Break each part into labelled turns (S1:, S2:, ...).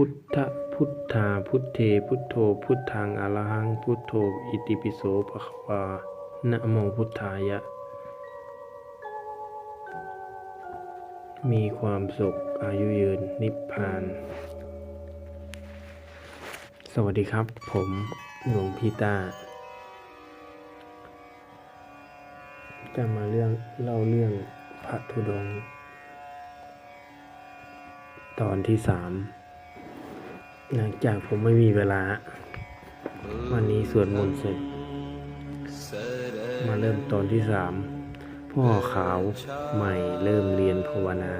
S1: พุทธพุทธาพุทเทพุทโธพุทธังอรหังพุทโธอิติปิโสภะควานะโมพุทธายะ มีความสุขอายุยืนนิพพาน สวัสดีครับ ผมหลวงพี่ตาจะมาเรื่องเล่าเรื่องพระธุดง ตอนที่สาม หลังจากผมไม่มีเวลา วันนี้สวดมนต์เสร็จ มาเริ่มตอนที่สามพ่อขาวใหม่เริ่มเรียนภาวนา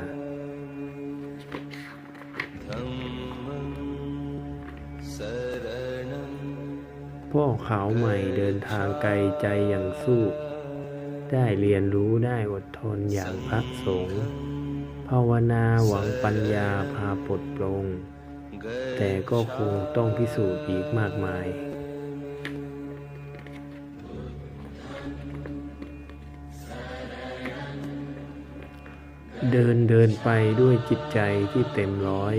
S1: พ่อขาวใหม่เดินทางไกลใจอย่างสู้ ได้เรียนรู้ได้อดทนอย่างพระสงฆ์ภาวนาหวังปัญญาพาปลดปลง แต่ก็คงต้องพิสูจน์อีกมากมาย เดินเดินไปด้วยจิตใจที่เต็มร้อย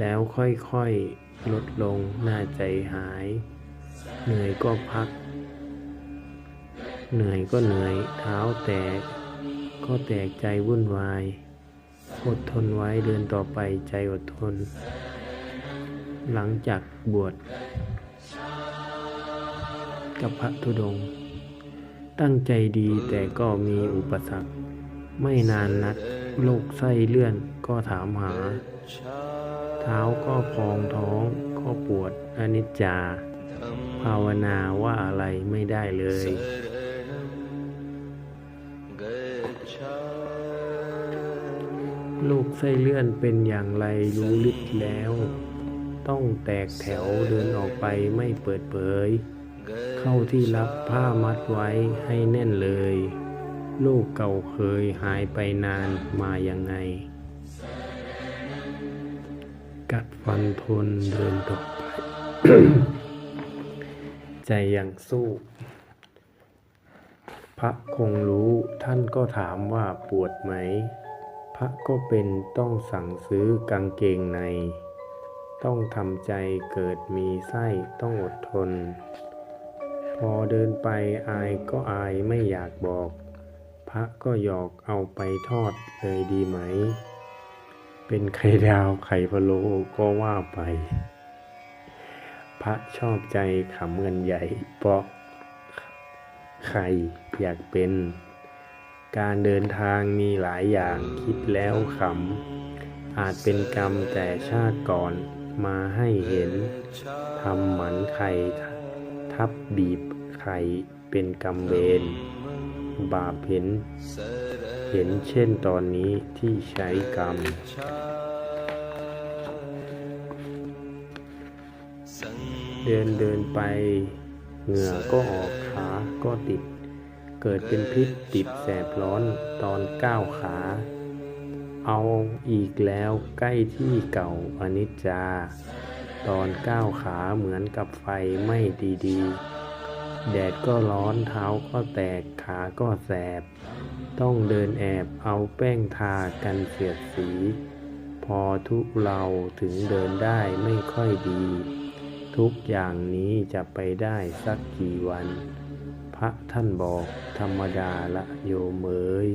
S1: แล้วค่อยๆ ลดลงหน้าใจหาย เหนื่อยก็พัก เหนื่อยก็เหนื่อยเท้าแตก ก็แตกใจวุ่นวาย อดทนไว้เดินต่อไปใจอดทน หลังจากบวชกับพระธุดงค์ตั้งใจดีแต่ก็มีอุปสรรค ไม่นานนักโรคไส้เลื่อนก็ถามหา เท้าก็พองท้องก็ปวดอนิจจา ภาวนาว่าอะไรไม่ได้เลยลูกไส้เลื่อนเป็นอย่างไรรู้ลึกแล้ว ต้องแตกแถวเดินออกไปไม่เปิดเผย เข้าที่รับผ้ามัดไว้ให้แน่นเลย ลูกเก่าเคยหายไปนานมายังไง กัดฟันทนเดินต่อไป ใจยังสู้พระคงรู้ท่านก็ถามว่าปวดไหม พระก็เป็นต้องสั่งซื้อกางเกงใน ต้องทำใจเกิดมีไส้ต้องอดทน พอเดินไปอายก็อายไม่อยากบอก พระก็หยอกเอาไปทอดเลยดีไหม เป็นไข่ดาวไข่พะโล้ก็ว่าไป พระชอบใจขำเงินใหญ่เพราะใครอยากเป็น การเดินทางมีหลายอย่างคิดแล้วขำอาจเป็นกรรมแต่ชาติก่อน มาให้เห็นทำหมันไข่ทับบีบไข่เป็นกรรมเวรบาปเห็น เห็นเช่นตอนนี้ที่ใช้กรรม เดินเดินไป เหงื่อก็ออกขาก็ติด เกิดเป็นพิษติดแสบร้อนตอนก้าวขา เอาอีกแล้วใกล้ที่เก่าอนิจจา ตอนก้าวขาเหมือนกับไฟไม่ดีๆ แดดก็ร้อนเท้าก็แตกขาก็แสบ ต้องเดินแอบเอาแป้งทากันเสียดสี พอทุกเราถึงเดินได้ไม่ค่อยดี ทุกอย่างนี้จะไปได้สักกี่วัน พระท่านบอกธรรมดาละโยมเอ๋ย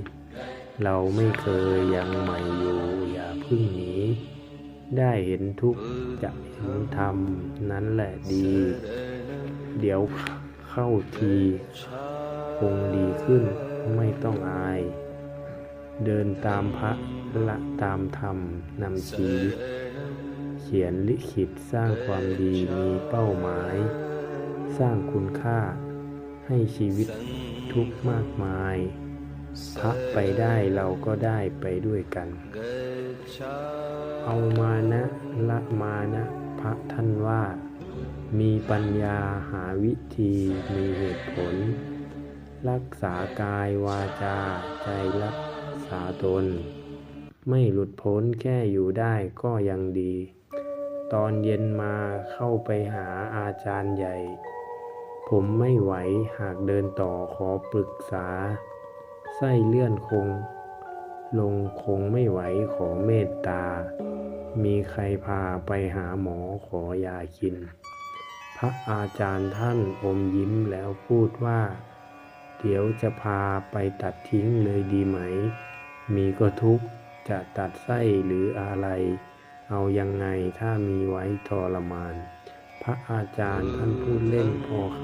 S1: เราไม่เคยยังใหม่อยู่อย่าพึ่งหนีได้เห็นทุกจะเห็นธรรมนั้นแหละดี เดี๋ยวเข้าที คงดีขึ้นไม่ต้องอาย เดินตามพระละตามธรรมนำชีวิตเขียนลิขิตสร้างความดีมีเป้าหมาย สร้างคุณค่าให้ชีวิตทุกมากมาย พระไปได้เราก็ได้ไปด้วยกัน เอามานะละมานะพระท่านว่า มีปัญญาหาวิธีมีเหตุผล รักษากายวาจาใจรักษาตน ไม่หลุดพ้นแค่อยู่ได้ก็ยังดี ตอนเย็นมาเข้าไปหาอาจารย์ใหญ่ ผมไม่ไหวหากเดินต่อขอปรึกษา ไส้เลื่อนคง ลงคงไม่ไหวขอเมตตา มีใครพาไปหาหมอขอยากิน พระอาจารย์ท่านอมยิ้มแล้วพูดว่า เดี๋ยวจะพาไปตัดทิ้งเลยดีไหม มีก็ทุกจะตัดไส้หรืออะไร เอายังไงถ้ามีไว้ทรมาน พระอาจารย์ท่านพูดเล่นพอข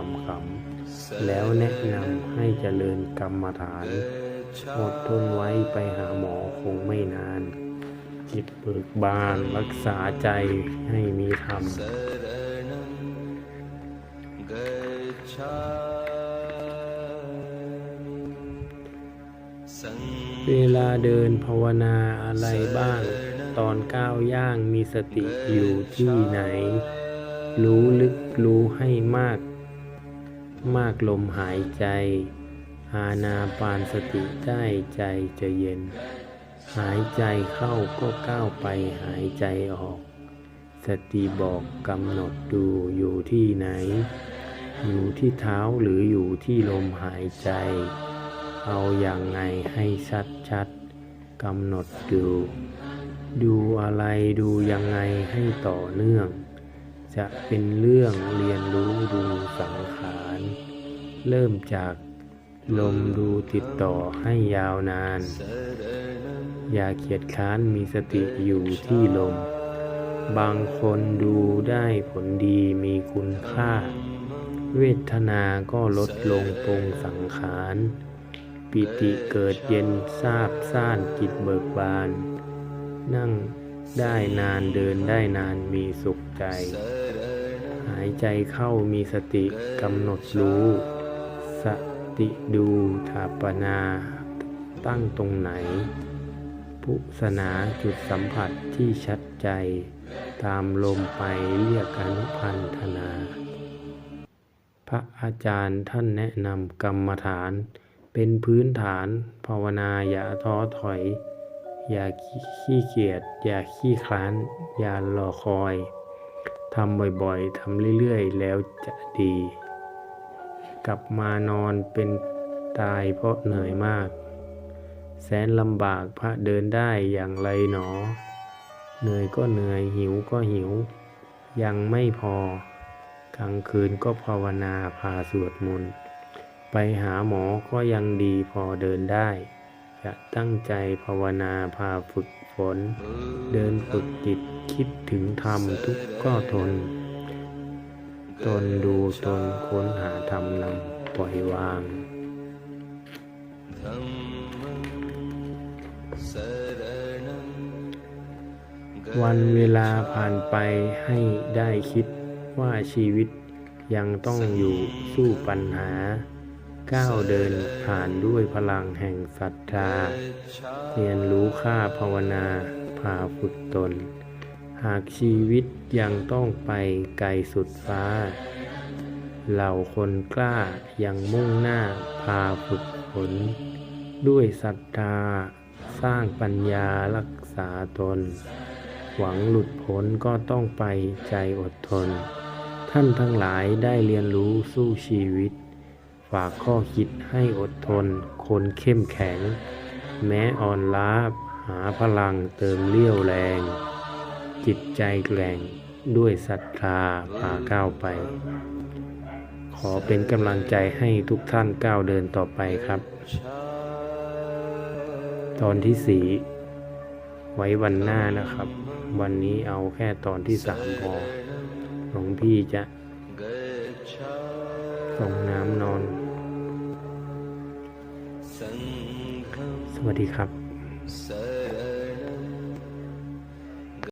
S1: ำๆ แล้วแนะนำให้เจริญกรรมฐาน อดทนไว้ไปหาหมอคงไม่นาน จิตเบิกบานรักษาใจให้มีธรรมเวลาเดินภาวนาอะไรบ้าง ตอนก้าวย่างมีสติอยู่ที่ไหน รู้ลึกรู้ให้มาก มากลมหายใจอาณาปานสติได้ใจจะเย็น หายใจเข้าก็ก้าวไปหายใจออก สติบอกกำหนดดูอยู่ที่ไหน อยู่ที่เท้าหรืออยู่ที่ลมหายใจ เอาอย่างไงให้ชัดชัดกำหนดดู ดูอะไรดูยังไงให้ต่อเนื่อง จะเป็นเรื่องเรียนรู้ดูสังขาร เริ่มจากลมดูติดต่อให้ยาวนาน อย่าเกียจค้านมีสติอยู่ที่ลม บางคนดูได้ผลดีมีคุณค่า เวทนาก็ลดลงปรงสังขาร ปิติเกิดเย็นทราบซ่านจิตเบิกบาน นั่งได้นานเดินได้นานมีสุขใจายใจเข้ามีสติกำหนดรู้ สติดูถาปนา ตั้งตรงไหน พุสนาจุดสัมผัสที่ชัดใจ ตามลมไปเรียกอนุพันธนา พระอาจารย์ท่านแนะนำกรรมฐาน เป็นพื้นฐานภาวนาอย่าท้อถอย อย่าขี้เกียจ อย่าขี้คลาน อย่ารอคอย ทำบ่อยๆทำเรื่อยๆ แล้วจะดี กลับมานอนเป็นตายเพราะเหนื่อยมาก แสนลำบากพระเดินได้อย่างไรหนอ เหนื่อยก็เหนื่อยหิวก็หิว ยังไม่พอกลางคืนก็ภาวนาพาสวดมนต์ไปหาหมอก็ยังดีพอเดินได้ จะตั้งใจภาวนาพาฝึก ฝน เดินฝึกจิตคิดถึงธรรมทุกข์ก็ทน ตนดูตนค้นหาธรรมนำปล่อยวางวันเวลาผ่านไปให้ได้คิดว่าชีวิตยังต้องอยู่สู้ปัญหา ก้าวเดินผ่านด้วยพลังแห่งศรัทธา เรียนรู้ค่าภาวนาพาฝึกตน หากชีวิตยังต้องไปไกลสุดฟ้า เหล่าคนกล้ายังมุ่งหน้าพาฝึกฝนด้วยศรัทธา สร้างปัญญารักษาตน หวังหลุดพ้นก็ต้องไปใจอดทน ท่านทั้งหลายได้เรียนรู้สู้ชีวิตากข้อคิดให้อดทน คนเข้มแข็ง แม้อ่อนล้าหาพลังเติมเลี้ยวแรง จิตใจแกร่งด้วยศรัทธาพาก้าวไป ขอเป็นกำลังใจให้ทุกท่านก้าวเดินต่อไปครับ ตอนที่สี่ไว้วันหน้านะครับ วันนี้เอาแค่ตอนที่สามพอหลวงพี่จะส่งน้ำนอน สวัสดีครับ